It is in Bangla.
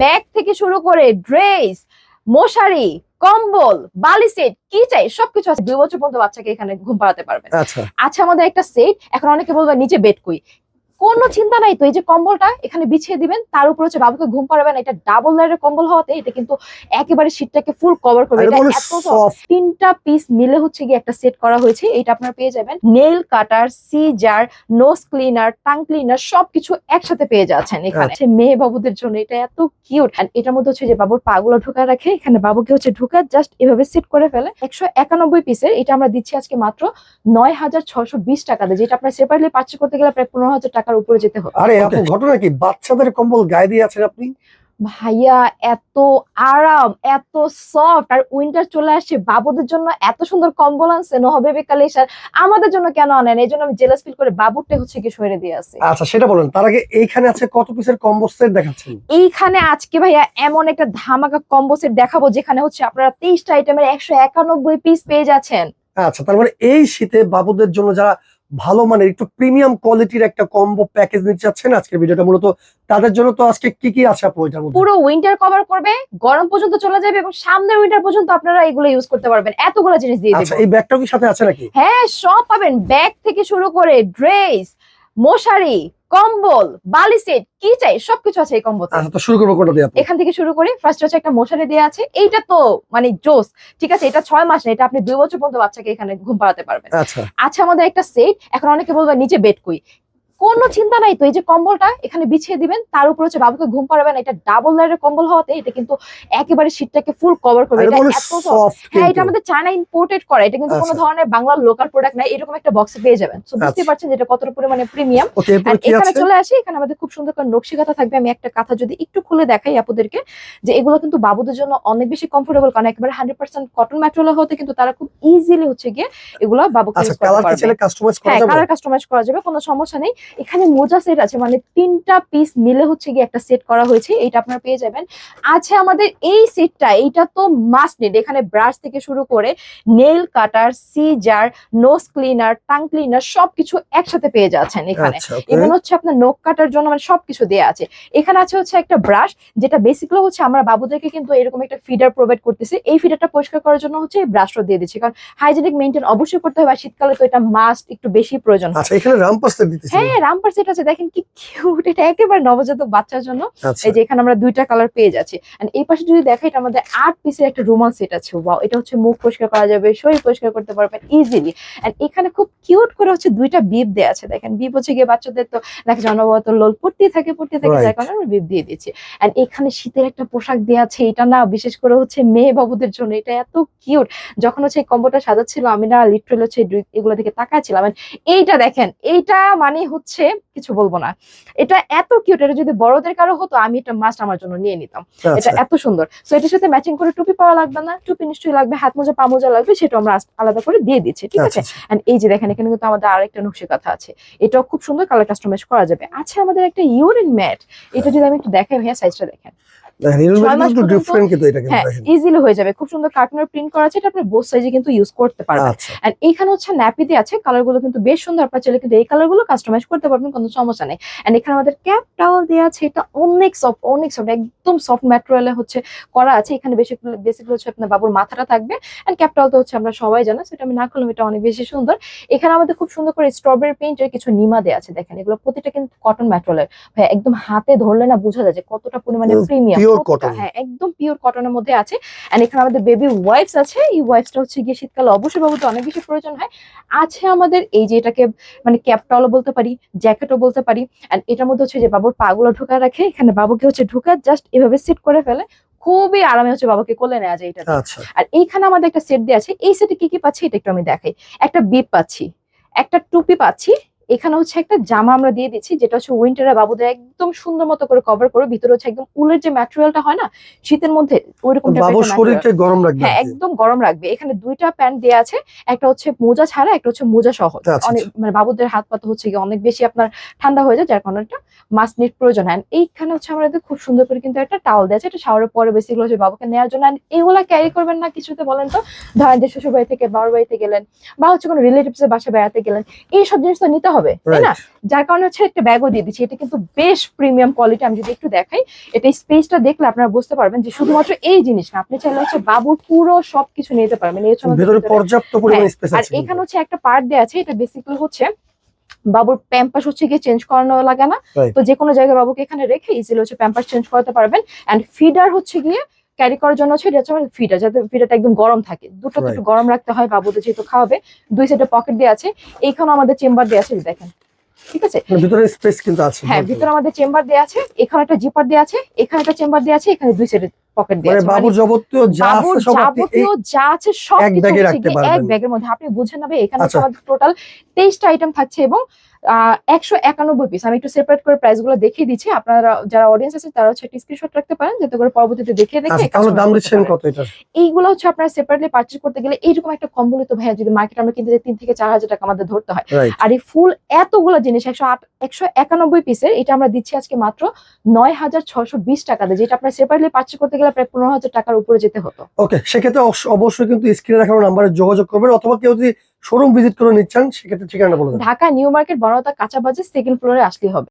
ব্যাগ থেকে শুরু করে ড্রেস মশারি কম্বল বালি সেট কি চাই সবকিছু আছে। দুই বছর পর্যন্ত বাচ্চাকে এখানে ঘুম পাড়াতে পারবে। আচ্ছা। আমাদের একটা সেট এখন অনেকে বলবে নিচে বেড কুই। কোনো চিন্তা নাই তো এই যে কম্বলটা এখানে বিছিয়ে দিবেন তার উপর হচ্ছে বাবুকে ঘুম পাড়াবেন এটা ডাবল লাইনের কম্বল হওয়াতে এটা কিন্তু একেবারে শীতটাকে ফুল কভার করবে। তিনটা পিস মিলে হচ্ছে গিয়ে একটা সেট করা হয়েছে এটা আপনারা পেয়ে যাবেন। Nail cutter scissor nose cleaner tongue cleaner সবকিছু একসাথে পেয়ে যাচ্ছেন এখানে। আচ্ছা। মেয়ে বাবুদের জন্য এটা এত কিউট এটার মধ্যে হচ্ছে যে বাবুর পাগুলো ঢোকা রাখে এখানে বাবুকে হচ্ছে ঢুকা জাস্ট এভাবে সেট করে ফেলে। একশো একানব্বই পিসের এটা আমরা দিচ্ছি আজকে মাত্র নয় হাজার ছশো বিশ টাকা দিয়ে যেটা আপনার সেপারেটলি পার্চেস করতে গেলে প্রায় পনেরো হাজার টাকার উপরে যেতে হবে আরে আপু ঘটনা কি? বাচ্চাদের কম্বল গায়ে দিয়ে আছেন আপনি? ভাইয়া এত আরাম এত সফট আর উইন্টার চলে আসছে বাবুদের জন্য এত সুন্দর কম্বল আনছে নহবেবি কালেকশন আমাদের জন্য কেন আনেন? এই জন্য আমি জেলাস ফিল করে বাবুরটা হচ্ছে কি সরে দিয়ে আসি। আচ্ছা সেটা বলেন তার আগে এইখানে আছে কত পিসের কম্বো সেট দেখাচ্ছেন? এইখানে আজকে ভাইয়া এমন একটা ধামাকা কম্বো সেট দেখাবো যেখানে হচ্ছে আপনারা তেইশটা আইটেমের একশো একানব্বই পিস পেয়ে যাচ্ছেন। আচ্ছা তার মানে এই শীতে বাবুদের জন্য যারা ভালো মানের একটু প্রিমিয়াম কোয়ালিটির একটা কম্বো প্যাকেজ নিতে চাচ্ছেন আজকের ভিডিওটা মূলত। তাদের জন্য তো আজকে কি কি আছে আপু এটার মধ্যে? পুরো উইন্টার কভার করবে গরম পর্যন্ত চলে যাবে এবং সামনের উইন্টার পর্যন্ত আপনারা এগুলো ইউজ করতে পারবেন। এতগুলো জিনিস দিয়ে আচ্ছা এই ব্যাগটাও কি সাথে আছে নাকি? হ্যাঁ সব পাবেন। ব্যাগ থেকে শুরু করে ড্রেস মশারি কম্বল বালি সেট কি চাই? সবকিছু আছে এই কম্বল আচ্ছা তো শুরু করব কোনটা দিয়ে এখান থেকে শুরু করি। ফার্স্ট হচ্ছে একটা মশারি দেওয়া আছে। এইটা তো মানে জোস। ঠিক আছে এটা ছয় মাস না এটা আপনি দুই বছর পর্যন্ত বাচ্চাকে এখানে ঘুম পাড়াতে পারবেন। আচ্ছা। আচ্ছা আমাদের একটা সেট। এখন অনেকে বলবে নিচে বেড কুই। কোনো চিন্তা নাই তো এই যে কম্বলটা এখানে বিছিয়ে দিবেন তার উপর হচ্ছে বাবুকে ঘুম পাড়াবেন এটা ডাবল লাইনের কম্বল হওয়াতে এটা কিন্তু একেবারে শীতটাকে ফুল কভার করবে। এটা এত সফট হ্যাঁ এটা আমাদের চায়না ইম্পোর্টেড করা এটা কিন্তু কোনো আচ্ছা। ধরনের বাংলার লোকাল প্রোডাক্ট নাই এরকম একটা বক্সে পেয়ে যাবেন। বুঝতে আচ্ছা। পারছেন যেটা কতটা পরিমাণে প্রিমিয়াম এখানে চলে আসি এখানে আমাদের খুব সুন্দর করে নকশি কাঁথা থাকবে। আমি একটা কাঁথা যদি একটু খুলে দেখাই আপনাদেরকে যে এগুলো কিন্তু বাবুদের জন্য অনেক বেশি কমফোর্টেবল কারণ একেবারে হান্ড্রেড পার্সেন্ট কটন ম্যাটেরিয়াল হতে কিন্তু তারা খুব ইজিলি হচ্ছে গিয়ে এগুলো বাবুকে আচ্ছা কালার কাস্টমাইজ করা হ্যাঁ যাবে? কালার কাস্টমাইজ করা যাবে কোনো সমস্যা নেই। এখানে মোজা সেট আছে মানে তিনটা পিস মিলে হচ্ছে গিয়ে একটা সেট করা হয়েছে এটা আপনারা পেয়ে যাবেন। আছে আমাদের এই সেটটা এইটা তো মাস্ট নিড এখানে ব্রাশ থেকে শুরু করে nail cutter scissor nose cleaner tongue cleaner সবকিছু একসাথে পেয়ে যাচ্ছেন এখানে। আচ্ছা এবং হচ্ছে আপনার নখ কাটার জন্য মানে সবকিছু দেওয়া আছে। এখানে আছে হচ্ছে একটা ব্রাশ যেটা বেসিক্যালি হচ্ছে আমরা বাবুদেরকে কিন্তু এরকম একটা ফিডার প্রোভাইড করতেছি। এই ফিডারটা পরিষ্কার করার জন্য হচ্ছে এই ব্রাশটা দিয়ে দিচ্ছি। কারণ হাইজেনিক মেনটেন অবশ্যই করতে হবে আর শীতকালে তো এটা মাস্ট একটু বেশি প্রয়োজন। আচ্ছা এখানে রামপাস সেট দিতেছি। হ্যাঁ রামপার সেট আছে। দেখেন কি কিউট এটা একেবারে নবজাতক বাচ্চার জন্য। আচ্ছা। এই যে এখানে আমরা দুইটা কালার পেয়ে যাচ্ছি। এই পাশে যদি দেখাই এটা আমাদের আট পিসের একটা রুমাল সেট আছে। ওয়াও এটা হচ্ছে মুখ পরিষ্কার করা যাবে শরীর পরিষ্কার করতে পারবেন ইজিলি এন্ড এখানে খুব কিউট করে হচ্ছে দুইটা বিপ দেওয়া আছে। দেখেন বিপ হচ্ছে গিয়ে বাচ্চাদের তো লোল পড়তে থাকে পড়তে থাকে যার কারণে আমরা বিপ দিয়ে দিচ্ছি। এন্ড এখানে শীতের একটা পোশাক দেওয়া আছে। এটা না বিশেষ করে হচ্ছে মেয়ে বাবুদের জন্য। এটা এত কিউট যখন হচ্ছে এই কম্বোটা সাজাচ্ছিল আমি না লিটারেল হচ্ছে এগুলো থেকে তাকাচ্ছিলাম। এইটা দেখেন এইটা মানে হচ্ছে কিছু বলব না। এটা এত কিউট এটা যদি বড়দের কারও হতো আমি এটা মাস্ট আমার জন্য নিয়ে নিতাম। এটা আচ্ছা। এত সুন্দর। সো এটার সাথে ম্যাচিং করে টুপি পাওয়া লাগবে না। টুপি নিশ্চয়ই লাগবে হাত মোজা পা মোজা লাগবে সেটা আমরা আলাদা করে দিয়ে দিচ্ছি ঠিক আছে? আচ্ছা। এন্ড এই যে দেখেন এখানে কিন্তু আমাদের আরেকটা নকশি কথা আছে। এটাও খুব সুন্দর কালার কাস্টমাইজ করা যাবে। আছে আমাদের একটা ইউরিন ম্যাট এটা যদি আমি একটু দেখাই ভাইয়া সাইজটা দেখেন। হ্যাঁ দেখেন। ইজিলি হয়ে যাবে। খুব সুন্দর কার্টুনের প্রিন্ট করা আছে এটা আপনি বোথ সাইজে কিন্তু ইউজ করতে পারবেন। আচ্ছা। এন্ড এইখানে হচ্ছে ন্যাপিতে আছে কালারগুলো কিন্তু বেশ সুন্দর। আপনার চাইলে কিন্তু এই কালারগুলো কাস্টমাইজ করতে পারবেন কোনো সমস্যা নেই। এন্ড এখানে আমাদের ক্যাপ টাওয়াল দেওয়া আছে এটা অনেক সফট অনেক সফট একদম সফট ম্যাটেরিয়ালে হচ্ছে করা আছে। এখানে বেশি বেসিক্যালি হচ্ছে আপনার বাবুর মাথাটা থাকবে। এন্ড ক্যাপ টাওয়াল তো হচ্ছে আমরা সবাই জানা সেটা আমি না করলাম এটা অনেক বেশি সুন্দর। এখানে আমাদের খুব সুন্দর করে স্ট্রবেরি পেইন্টের কিছু নিমা দেওয়া আছে দেখেন। এগুলো প্রতিটা কিন্তু কটন ম্যাটেরিয়ালের ভাই একদম হাতে ধরলে না বোঝা যায় যে কতটা পরিমাণে প্রিমিয়াম pure cotton। হ্যাঁ একদম পিওর কটনের মধ্যে আছে। এন্ড এখানে আমাদের বেবি ওয়াইপস আছে। এই ওয়াইপসটা হচ্ছে গিয়ে শীতকালে অবশ্যই বাবুতে অনেক বেশি প্রয়োজন হয়। আছে আমাদের এই যে এটাকে মানে ক্যাপটালও বলতে পারি জ্যাকেটও বলতে পারি। এন্ড এটার মধ্যে হচ্ছে যে বাবুর পাগুলো ঢোকা রাখে। এখানে বাবুকে হচ্ছে ঢোকা জাস্ট এভাবে সেট করে ফেলে। খুবই আরামে হচ্ছে বাবাকে কোলে নেওয়া যায় এটা আচ্ছা। আর এইখানে আমাদের একটা সেট দেওয়া আছে। এই সেটে কি কি পাচ্ছি এটা একটু আমি দেখাই। একটা বিপ পাচ্ছি একটা টুপি পাচ্ছি এখানে হচ্ছে একটা জামা আমরা দিয়ে দিচ্ছি যেটা হচ্ছে উইন্টারে বাবুদের একদম সুন্দর মতো করে কভার করে ভিতরে হচ্ছে একদম উলের যে ম্যাটেরিয়ালটা হয় না শীতের মধ্যে ওইরকম। শরীরকে গরম রাখবে হ্যাঁ একদম গরম রাখবে। এখানে দুইটা প্যান্ট দেওয়া আছে একটা হচ্ছে মোজা ছাড়া একটা হচ্ছে মোজা সহ। আচ্ছা, অনেক মানে বাবুদের হাত পাতা হচ্ছে গিয়ে অনেক বেশি আপনার ঠান্ডা হয়ে যায় যার কারণে একটা মাস্ক নিট প্রয়োজন হয়। এইখানে হচ্ছে আমাদের খুব সুন্দর করে কিন্তু একটা টাওয়াল দেওয়া আছে এটা শাওয়ারের পরে বেসিক্যালি হচ্ছে বাবুকে নেওয়ার জন্য। এগুলা ক্যারি করবেন না কিছুতে বলেন তো? ধরেন যে শ্বশুর বাড়ি থেকে বাবার বাড়িতে গেলেন বা হচ্ছে কোনো রিলেটিভস এর বাসায় বেড়াতে গেলেন এইসব জিনিস তো নিতে হবে তাই না? যার কারণে হচ্ছে একটা ব্যাগও দিয়ে দিচ্ছি। এটা কিন্তু বেশ প্রিমিয়াম কোয়ালিটি আমি যদি একটু দেখাই এটা স্পেসটা দেখলে আপনারা বুঝতে পারবেন যে শুধুমাত্র এই জিনিস না আপনি চাইলে হচ্ছে বাবুর পুরো সবকিছু নিতে পারবেন। এই ভিতরে- পর্যাপ্ত পরিমাণ হ্যাঁ, স্পেস আর এখানে হচ্ছে একটা পার্ট দেওয়া আছে এটা বেসিক্যালি হচ্ছে বাবুর প্যাম্পাস হচ্ছে গিয়ে চেঞ্জ করানো লাগে না। তো যে কোনো জায়গায় বাবুকে এখানে রেখে ইজিলি হচ্ছে প্যাম্পাস চেঞ্জ করতে পারবেন। এন্ড ফিডার হচ্ছে গিয়ে ক্যারি করার জন্য হচ্ছে এটা হচ্ছে ফিটা যাতে ফিটাটা একদম গরম থাকে। দুটো তো একটু গরম রাখতে হয় বাবুদের যেহেতু খাওয়াবে দুই সাইডে পকেট দিয়ে আছে। এইখানে আমাদের চেম্বার দেওয়া আছে দেখেন। ঠিক আছে? মানে ভিতরে স্পেস কিন্তু আছে হ্যাঁ ভিতরে আমাদের চেম্বার দেওয়া আছে এখানে একটা জিপার দেওয়া আছে এখানে একটা চেম্বার দেওয়া আছে এখানে দুই সাইডে পকেট মানে বাবুর যাবতীয় যা আছে সব যাবতীয় যা আছে সব এক ব্যাগে রাখতে গিয়ে এক ব্যাগের মধ্যে। আপনি বুঝে নেবে এখানে আচ্ছা। টোটাল তেইশটা আইটেম থাকছে এবং একশো একানব্বই পিস আমি একটু সেপারেট করে প্রাইসগুলো দেখিয়ে দিচ্ছি। আপনারা যারা অডিয়েন্স আছে তারা হচ্ছে একটা স্ক্রিনশট রাখতে পারেন যাতে করে পরবর্তীতে দেখিয়ে দেখে আচ্ছা দাম দিচ্ছেন কত এটা? এইগুলো হচ্ছে আপনারা সেপারেটলি পারচেজ করতে গেলে এইরকম একটা কম্বলিত ভাইয়া যদি মার্কেট আমরা কিনতে যাই তিন থেকে চার হাজার টাকা আমাদের ধরতে হয়। আর এই ফুল এতগুলো জিনিস একশো আট একশো একানব্বই পিসের এটা আমরা দিচ্ছি আজকে মাত্র নয় হাজার ছশো বিশ টাকা দিয়ে যেটা আপনার সেপারেটলি পারচেজ করতে গেলে প্রায় পনেরো হাজার টাকার উপরে যেতে হতো। ওকে সেক্ষেত্রে অবশ্য- অবশ্যই কিন্তু স্ক্রিনে দেখানো নাম্বারে যোগাযোগ করবেন অথবা কেউ যদি শোরুম ভিজিট করে নিচ্ছেন সেক্ষেত্রে ঠিকানা বলে দেন। ঢাকা নিউ মার্কেট বড়তা কাঁচা বাজার সেকেন্ড ফ্লোরে আসলেই হবে।